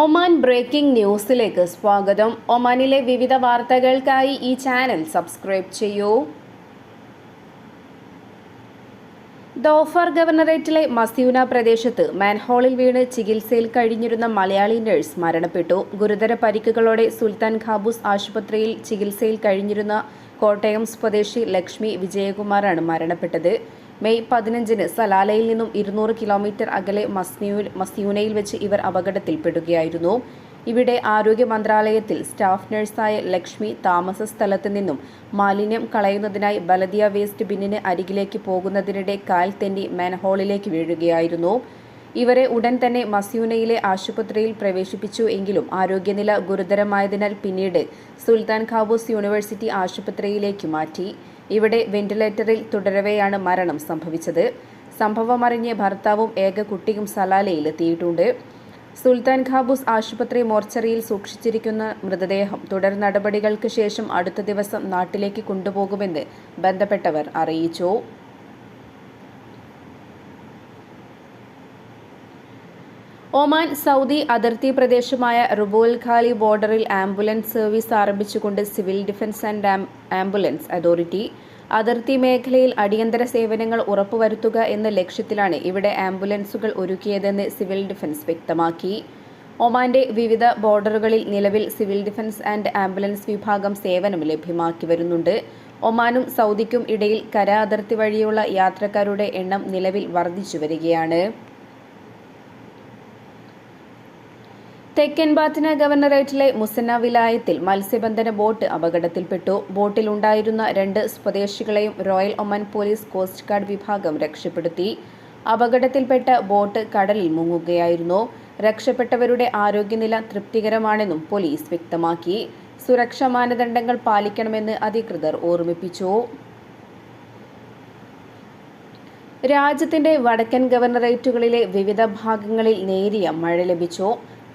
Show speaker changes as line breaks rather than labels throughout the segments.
Oman breaking ന്യൂസിലേക്ക് സ്വാഗതം ഒമാനിലെ വിവിധ വാർത്തകൾക്കായി ഈ ചാനൽ സബ്സ്ക്രൈബ് ചെയ്യൂ ദോഫർ ഗവർണറേറ്റിലെ മസ്യൂന പ്രദേശത്ത് മാൻഹോളിൽ വീണ് ചികിത്സയിൽ കഴിഞ്ഞിരുന്ന മലയാളി നഴ്സ് മരണപ്പെട്ടു ഗുരുതര പരിക്കുകളോടെ സുൽത്താൻ ഖാബൂസ് ആശുപത്രിയിൽ ചികിത്സയിൽ കഴിഞ്ഞിരുന്ന കോട്ടയം സ്വദേശി ലക്ഷ്മി വിജയകുമാറാണ് മരണപ്പെട്ടത് മെയ് പതിനഞ്ചിന് സലാലയിൽ നിന്നും ഇരുന്നൂറ് കിലോമീറ്റർ അകലെ മസ്നിയു മസ്യൂനയിൽ വെച്ച് ഇവർ അപകടത്തിൽപ്പെടുകയായിരുന്നു ഇവിടെ ആരോഗ്യ മന്ത്രാലയത്തിൽ സ്റ്റാഫ് നഴ്സായ ലക്ഷ്മി താമസ സ്ഥലത്ത് നിന്നും മാലിന്യം കളയുന്നതിനായി ബലദിയ വേസ്റ്റ് ബിന്നിന് അരികിലേക്ക് പോകുന്നതിനിടെ കാൽ തെന്നി മാൻഹോളിലേക്ക് വീഴുകയായിരുന്നു ഇവരെ ഉടൻ തന്നെ മസ്യൂനയിലെ ആശുപത്രിയിൽ പ്രവേശിപ്പിച്ചു എങ്കിലും ആരോഗ്യനില ഗുരുതരമായതിനാൽ പിന്നീട് സുൽത്താൻ ഖാബൂസ് യൂണിവേഴ്സിറ്റി ആശുപത്രിയിലേക്ക് മാറ്റി ഇവിടെ വെന്റിലേറ്ററിൽ തുടരവെയാണ് മരണം സംഭവിച്ചത് സംഭവമറിഞ്ഞ് ഭർത്താവും ഏക കുട്ടിയും സലാലയിൽ എത്തിയിട്ടുണ്ട് സുൽത്താൻ ഖാബൂസ് ആശുപത്രി മോർച്ചറിയിൽ സൂക്ഷിച്ചിരിക്കുന്ന മൃതദേഹം തുടർ നടപടികൾക്ക് ശേഷം അടുത്ത ദിവസം നാട്ടിലേക്ക് കൊണ്ടുപോകുമെന്ന് ബന്ധപ്പെട്ടവർ അറിയിച്ചു ഒമാൻ സൗദി അതിർത്തി പ്രദേശമായ റുബോൽ ഖാലി ബോർഡറിൽ ആംബുലൻസ് സർവീസ് ആരംഭിച്ചുകൊണ്ട് civil defence and ambulance authority അതിർത്തി മേഖലയിൽ അടിയന്തര സേവനങ്ങൾ ഉറപ്പുവരുത്തുക എന്ന ലക്ഷ്യത്തിലാണ് ഇവിടെ ആംബുലൻസുകൾ ഒരുക്കിയതെന്ന് സിവിൽ ഡിഫൻസ് വ്യക്തമാക്കി ഒമാന്റെ വിവിധ ബോർഡറുകളിൽ നിലവിൽ സിവിൽ ഡിഫൻസ് ആൻഡ് ആംബുലൻസ് വിഭാഗം സേവനം ലഭ്യമാക്കി വരുന്നുണ്ട് ഒമാനും സൗദിക്കും ഇടയിൽ കര അതിർത്തി വഴിയുള്ള യാത്രക്കാരുടെ എണ്ണം നിലവിൽ വർദ്ധിച്ചു വരികയാണ് തെക്കൻ ബാത്തിന ഗവർണറേറ്റിലെ മുസന്ന വിലായത്തിൽ മത്സ്യബന്ധന ബോട്ട് അപകടത്തിൽപ്പെട്ടു ബോട്ടിലുണ്ടായിരുന്ന രണ്ട് സ്വദേശികളെയും royal Oman police coast guard വിഭാഗം രക്ഷപ്പെടുത്തി അപകടത്തിൽപ്പെട്ട ബോട്ട് കടലിൽ മുങ്ങുകയായിരുന്നു രക്ഷപ്പെട്ടവരുടെ ആരോഗ്യനില തൃപ്തികരമാണെന്നും പോലീസ് വ്യക്തമാക്കി സുരക്ഷാ മാനദണ്ഡങ്ങൾ പാലിക്കണമെന്ന് അധികൃതർ ഓർമ്മിപ്പിച്ചു രാജ്യത്തിന്റെ വടക്കൻ ഗവർണറേറ്റുകളിലെ വിവിധ ഭാഗങ്ങളിൽ നേരിയ മഴ ലഭിച്ചു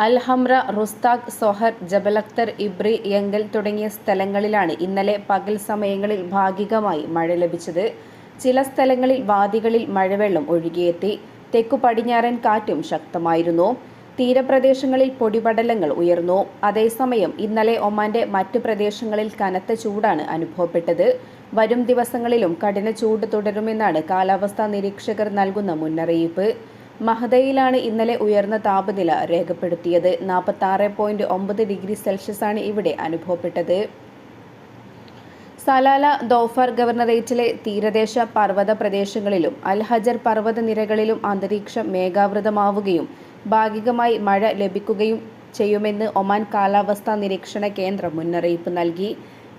Al Hamra Rustaq Sohar Jabal Akhdar Ibri Yanqul തുടങ്ങിയ സ്ഥലങ്ങളിലാണ് ഇന്നലെ പകൽ സമയങ്ങളിൽ ഭാഗികമായി മഴ ലഭിച്ചത് ചില സ്ഥലങ്ങളിൽ വാദികളിൽ മഴവെള്ളം ഒഴുകിയെത്തി തെക്കു പടിഞ്ഞാറൻ കാറ്റും ശക്തമായിരുന്നു തീരപ്രദേശങ്ങളിൽ പൊടിപടലങ്ങൾ ഉയർന്നു അതേസമയം ഇന്നലെ ഒമാന്റെ മറ്റു പ്രദേശങ്ങളിൽ കനത്ത ചൂടാണ് അനുഭവപ്പെട്ടത് വരും ദിവസങ്ങളിലും കഠിന ചൂട് തുടരുമെന്നാണ് കാലാവസ്ഥാ നിരീക്ഷകർ നൽകുന്ന മുന്നറിയിപ്പ് മഹദയിലാണ് ഇന്നലെ ഉയർന്ന താപനില രേഖപ്പെടുത്തിയത് ആറ് പോയിന്റ് ഒമ്പത് ഡിഗ്രി ആണ് ഇവിടെ അനുഭവപ്പെട്ടത് സലാല ദോഫർ ഗവർണറേറ്റിലെ തീരദേശ പർവ്വത പ്രദേശങ്ങളിലും അൽഹജർ പർവ്വത നിരകളിലും അന്തരീക്ഷം മേഘാവൃതമാവുകയും ഭാഗികമായി മഴ ലഭിക്കുകയും ചെയ്യുമെന്ന് ഒമാൻ കാലാവസ്ഥാ നിരീക്ഷണ കേന്ദ്രം മുന്നറിയിപ്പ് നൽകി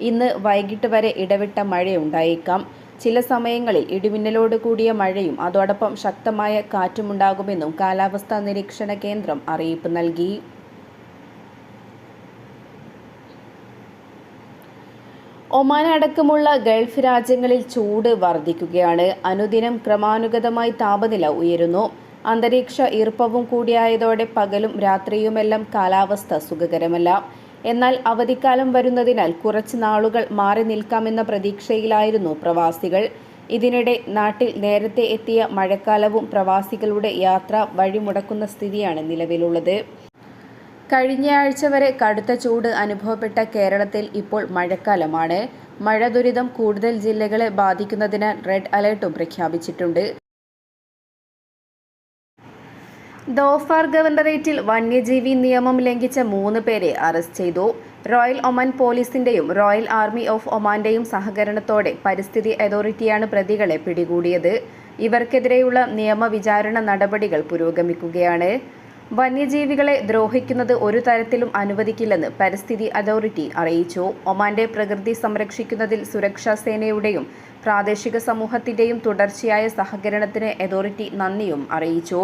ഇന്ന് വൈകിട്ട് വരെ ഇടവിട്ട മഴയുണ്ടായേക്കാം ചില സമയങ്ങളിൽ ഇടിമിന്നലോട് കൂടിയ മഴയും അതോടൊപ്പം ശക്തമായ കാറ്റുമുണ്ടാകുമെന്നും കാലാവസ്ഥാ നിരീക്ഷണ കേന്ദ്രം അറിയിപ്പ് നൽകി ഒമാൻ അടക്കമുള്ള ഗൾഫ് രാജ്യങ്ങളിൽ ചൂട് വർദ്ധിക്കുകയാണ് അനുദിനം ക്രമാനുഗതമായി താപനില ഉയരുന്നു അന്തരീക്ഷ ഈർപ്പവും കൂടിയായതോടെ പകലും രാത്രിയുമെല്ലാം കാലാവസ്ഥ സുഖകരമല്ല എന്നാൽ അവധിക്കാലം വരുന്നതിനാൽ കുറച്ച് നാളുകൾ മാറി നിൽക്കാമെന്ന പ്രതീക്ഷയിലായിരുന്നു പ്രവാസികൾ ഇതിനിടെ നാട്ടിൽ നേരത്തെ എത്തിയ മഴക്കാലവും പ്രവാസികളുടെ യാത്ര വഴിമുടക്കുന്ന സ്ഥിതിയാണ് നിലവിലുള്ളത് കഴിഞ്ഞയാഴ്ച വരെ കടുത്ത ചൂട് അനുഭവപ്പെട്ട കേരളത്തിൽ ഇപ്പോൾ മഴക്കാലമാണ് മഴ ദുരിതം കൂടുതൽ ജില്ലകളെ ബാധിക്കുന്നതിനാൽ റെഡ് അലേർട്ടും പ്രഖ്യാപിച്ചിട്ടുണ്ട് ദോഫാർ ഗവർണറേറ്റിൽ വന്യജീവി നിയമം ലംഘിച്ച മൂന്ന് പേരെ അറസ്റ്റ് ചെയ്തു റോയൽ ഒമാൻ പോലീസിന്റെയും റോയൽ ആർമി ഓഫ് ഒമാന്റെയും സഹകരണത്തോടെ പരിസ്ഥിതി അതോറിറ്റിയാണ് പ്രതികളെ പിടികൂടിയത് ഇവർക്കെതിരെയുള്ള നിയമവിചാരണ നടപടികൾ പുരോഗമിക്കുകയാണ് വന്യജീവികളെ ദ്രോഹിക്കുന്നത് ഒരു തരത്തിലും അനുവദിക്കില്ലെന്ന് പരിസ്ഥിതി അതോറിറ്റി അറിയിച്ചു ഒമാന്റെ പ്രകൃതി സംരക്ഷിക്കുന്നതിൽ സുരക്ഷാ സേനയുടെയും പ്രാദേശിക സമൂഹത്തിന്റെയും തുടർച്ചയായ സഹകരണത്തിന് അതോറിറ്റി നന്ദിയും അറിയിച്ചു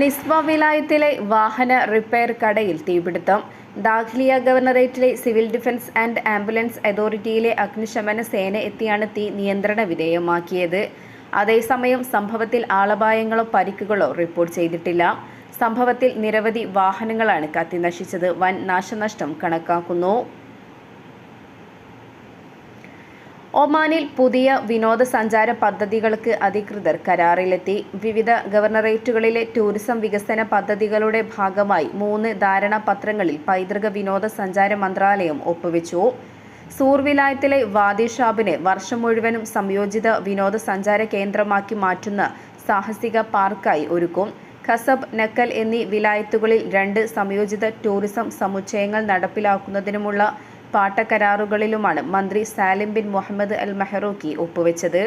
നിസ്ബ വിലായത്തിലെ വാഹന റിപ്പയർ കടയിൽ തീപിടുത്തം ദാഖ്ലിയ ഗവർണറേറ്റിലെ സിവിൽ ഡിഫൻസ് ആൻഡ് ആംബുലൻസ് അതോറിറ്റിയിലെ അഗ്നിശമന സേന എത്തിയാണ് തീ നിയന്ത്രണ വിധേയമാക്കിയത് അതേസമയം സംഭവത്തിൽ ആളപായങ്ങളോ പരിക്കുകളോ റിപ്പോർട്ട് ചെയ്തിട്ടില്ല സംഭവത്തിൽ നിരവധി വാഹനങ്ങളാണ് കത്തിനശിച്ചത് വൻ നാശനഷ്ടം കണക്കാക്കുന്നു ഒമാനിൽ പുതിയ വിനോദസഞ്ചാര പദ്ധതികൾക്ക് അധികൃതർ കരാറിലെത്തി വിവിധ ഗവർണറേറ്റുകളിലെ ടൂറിസം വികസന പദ്ധതികളുടെ ഭാഗമായി മൂന്ന് ധാരണാപത്രങ്ങളിൽ പൈതൃക വിനോദസഞ്ചാര മന്ത്രാലയം ഒപ്പുവെച്ചു സൂർവിലായത്തിലെ വാദിഷാബിനെ വർഷം മുഴുവനും സംയോജിത വിനോദസഞ്ചാര കേന്ദ്രമാക്കി മാറ്റുന്ന സാഹസിക പാർക്കായി ഒരുക്കും ഖസബ് നക്കൽ എന്നീ വിലായത്തുകളിൽ രണ്ട് സംയോജിത ടൂറിസം സമുച്ചയങ്ങൾ നടപ്പിലാക്കുന്നതിനുമുള്ള പാട്ടക്കരാറുകളിലുമാണ് മന്ത്രി Salim bin Mohammed al Mahrouqi ഒപ്പുവെച്ചത്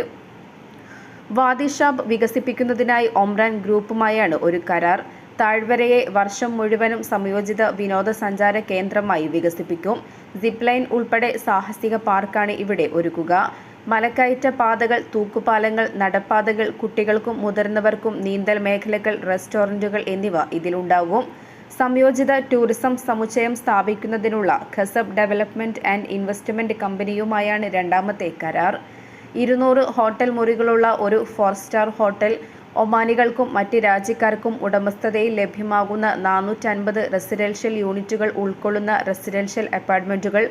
വാദിഷാബ് വികസിപ്പിക്കുന്നതിനായി ഒമ്രാൻ ഗ്രൂപ്പുമായാണ് ഒരു കരാർ താഴ്വരയെ വർഷം മുഴുവനും സംയോജിത വിനോദസഞ്ചാര കേന്ദ്രമായി വികസിപ്പിക്കും സിപ്ലൈൻ ഉൾപ്പെടെ സാഹസിക പാർക്കാണ് ഇവിടെ ഒരുക്കുക മലക്കയറ്റ പാതകൾ തൂക്കുപാലങ്ങൾ നടപ്പാതകൾ കുട്ടികൾക്കും മുതിർന്നവർക്കും നീന്തൽ മേഖലകൾ റെസ്റ്റോറൻറ്റുകൾ എന്നിവ ഇതിലുണ്ടാകും സംയോജിത ടൂറിസം സമുച്ചയം സ്ഥാപിക്കുന്നതിനുള്ള ഖസബ് ഡെവലപ്മെന്റ് ആൻഡ് ഇൻവെസ്റ്റ്മെന്റ് കമ്പനിയുമായാണ് രണ്ടാമത്തെ കരാർ ഇരുന്നൂറ് ഹോട്ടൽ മുറികളുള്ള ഒരു ഫോർ സ്റ്റാർ ഹോട്ടൽ ഒമാനികൾക്കും മറ്റ് രാജ്യക്കാർക്കും ഉടമസ്ഥതയിൽ ലഭ്യമാകുന്ന നാനൂറ്റൻപത് റെസിഡൻഷ്യൽ യൂണിറ്റുകൾ ഉൾക്കൊള്ളുന്ന റെസിഡൻഷ്യൽ അപ്പാർട്ട്മെൻറ്റുകൾ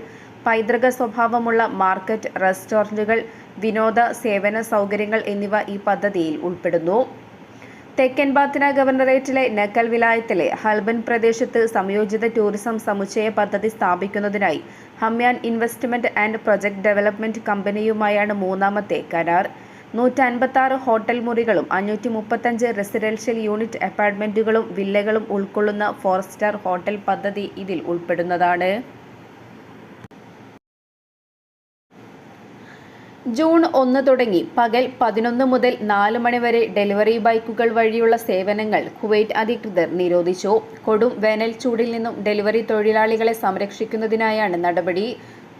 പൈതൃക സ്വഭാവമുള്ള മാർക്കറ്റ് റെസ്റ്റോറൻറ്റുകൾ വിനോദ സേവന സൗകര്യങ്ങൾ എന്നിവ ഈ പദ്ധതിയിൽ ഉൾപ്പെടുന്നു തെക്കൻ ബാത്തിന ഗവർണറേറ്റിലെ നക്കൽ വിലായത്തിലെ ഹൽബൻ പ്രദേശത്ത് സംയോജിത ടൂറിസം സമുച്ചയ പദ്ധതി സ്ഥാപിക്കുന്നതിനായി Hamyan investment and project development കമ്പനിയുമായാണ് മൂന്നാമത്തെ കരാർ നൂറ്റൻപത്താറ് ഹോട്ടൽ മുറികളും അഞ്ഞൂറ്റി മുപ്പത്തഞ്ച് റെസിഡൻഷ്യൽ യൂണിറ്റ് അപ്പാർട്ട്മെന്റുകളും വില്ലകളും ഉൾക്കൊള്ളുന്ന ഫോർ സ്റ്റാർ ഹോട്ടൽ പദ്ധതി ഇതിൽ ഉൾപ്പെടുന്നതാണ് ജൂൺ ഒന്ന് തുടങ്ങി പകൽ പതിനൊന്ന് മുതൽ നാല് മണിവരെ ഡെലിവറി ബൈക്കുകൾ വഴിയുള്ള സേവനങ്ങൾ കുവൈറ്റ് അധികൃതർ നിരോധിച്ചു കൊടും വേനൽ ചൂടിൽ നിന്നും ഡെലിവറി തൊഴിലാളികളെ സംരക്ഷിക്കുന്നതിനായാണ് നടപടി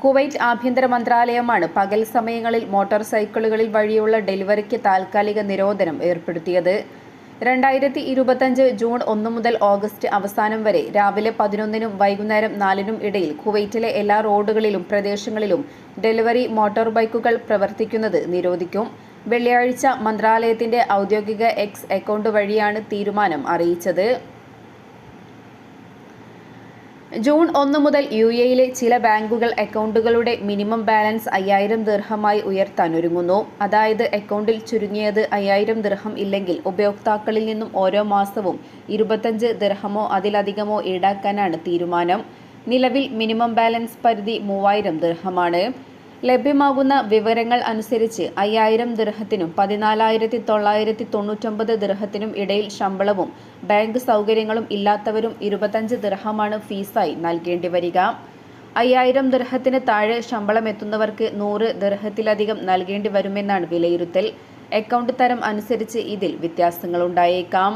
കുവൈറ്റ് ആഭ്യന്തര മന്ത്രാലയമാണ് പകൽ സമയങ്ങളിൽ മോട്ടോർ സൈക്കിളുകളിൽ വഴിയുള്ള ഡെലിവറിക്ക് താൽക്കാലിക നിരോധനം ഏർപ്പെടുത്തിയത് രണ്ടായിരത്തി ഇരുപത്തഞ്ച് ജൂൺ ഒന്ന് മുതൽ ഓഗസ്റ്റ് അവസാനം വരെ രാവിലെ പതിനൊന്നിനും വൈകുന്നേരം നാലിനും ഇടയിൽ കുവൈറ്റിലെ എല്ലാ റോഡുകളിലും പ്രദേശങ്ങളിലും ഡെലിവറി മോട്ടോർ ബൈക്കുകൾ പ്രവർത്തിക്കുന്നത് നിരോധിക്കും വെള്ളിയാഴ്ച മന്ത്രാലയത്തിന്റെ ഔദ്യോഗിക എക്സ് അക്കൗണ്ട് വഴിയാണ് തീരുമാനം അറിയിച്ചത് ജൂൺ ഒന്ന് മുതൽ യു എയിലെ ചില ബാങ്കുകൾ അക്കൗണ്ടുകളുടെ മിനിമം ബാലൻസ് അയ്യായിരം ദീർഹമായി ഉയർത്താൻ ഒരുങ്ങുന്നു അതായത് അക്കൗണ്ടിൽ ചുരുങ്ങിയത് അയ്യായിരം ദീർഹം ഇല്ലെങ്കിൽ ഉപയോക്താക്കളിൽ നിന്നും ഓരോ മാസവും ഇരുപത്തഞ്ച് ദീർഹമോ അതിലധികമോ ഈടാക്കാനാണ് തീരുമാനം നിലവിൽ മിനിമം ബാലൻസ് പരിധി മൂവായിരം ദീർഹമാണ് ലഭ്യമാകുന്ന വിവരങ്ങൾ അനുസരിച്ച് അയ്യായിരം ദൃഹത്തിനും പതിനാലായിരത്തി തൊള്ളായിരത്തി തൊണ്ണൂറ്റൊമ്പത് ദൃഹത്തിനും ഇടയിൽ ശമ്പളവും ബാങ്ക് സൗകര്യങ്ങളും ഇല്ലാത്തവരും ഇരുപത്തഞ്ച് ദിർഹമാണ് ഫീസായി നൽകേണ്ടി വരിക അയ്യായിരം ദിർഹത്തിന് താഴെ ശമ്പളം എത്തുന്നവർക്ക് നൂറ് ദൃഹത്തിലധികം നൽകേണ്ടി വരുമെന്നാണ് വിലയിരുത്തൽ അക്കൗണ്ട് തരം അനുസരിച്ച് ഇതിൽ വ്യത്യാസങ്ങളുണ്ടായേക്കാം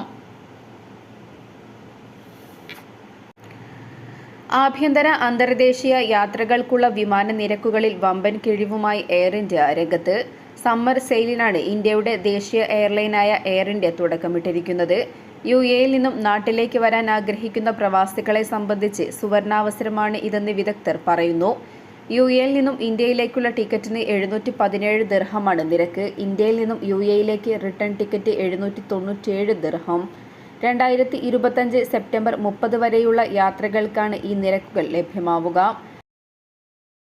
ആഭ്യന്തര അന്തർദേശീയ യാത്രകൾക്കുള്ള വിമാന നിരക്കുകളിൽ വമ്പൻ കിഴിവുമായി എയർ ഇന്ത്യ രംഗത്ത് സമ്മർ സെയിലിനാണ് ഇന്ത്യയുടെ ദേശീയ എയർലൈനായ എയർ ഇന്ത്യ തുടക്കമിട്ടിരിക്കുന്നത് യു എയിൽ നിന്നും നാട്ടിലേക്ക് വരാൻ ആഗ്രഹിക്കുന്ന പ്രവാസികളെ സംബന്ധിച്ച് സുവർണാവസരമാണ് ഇതെന്ന് വിദഗ്ധർ പറയുന്നു യു എയിൽ നിന്നും ഇന്ത്യയിലേക്കുള്ള ടിക്കറ്റിന് എഴുന്നൂറ്റി പതിനേഴ് ദർഹമാണ് നിരക്ക് ഇന്ത്യയിൽ നിന്നും യു എയിലേക്ക് റിട്ടേൺ ടിക്കറ്റ് എഴുന്നൂറ്റി തൊണ്ണൂറ്റിയേഴ് ദിർഹം രണ്ടായിരത്തി ഇരുപത്തഞ്ച് സെപ്റ്റംബർ മുപ്പത് വരെയുള്ള യാത്രകൾക്കാണ് ഈ നിരക്കുകൾ ലഭ്യമാവുക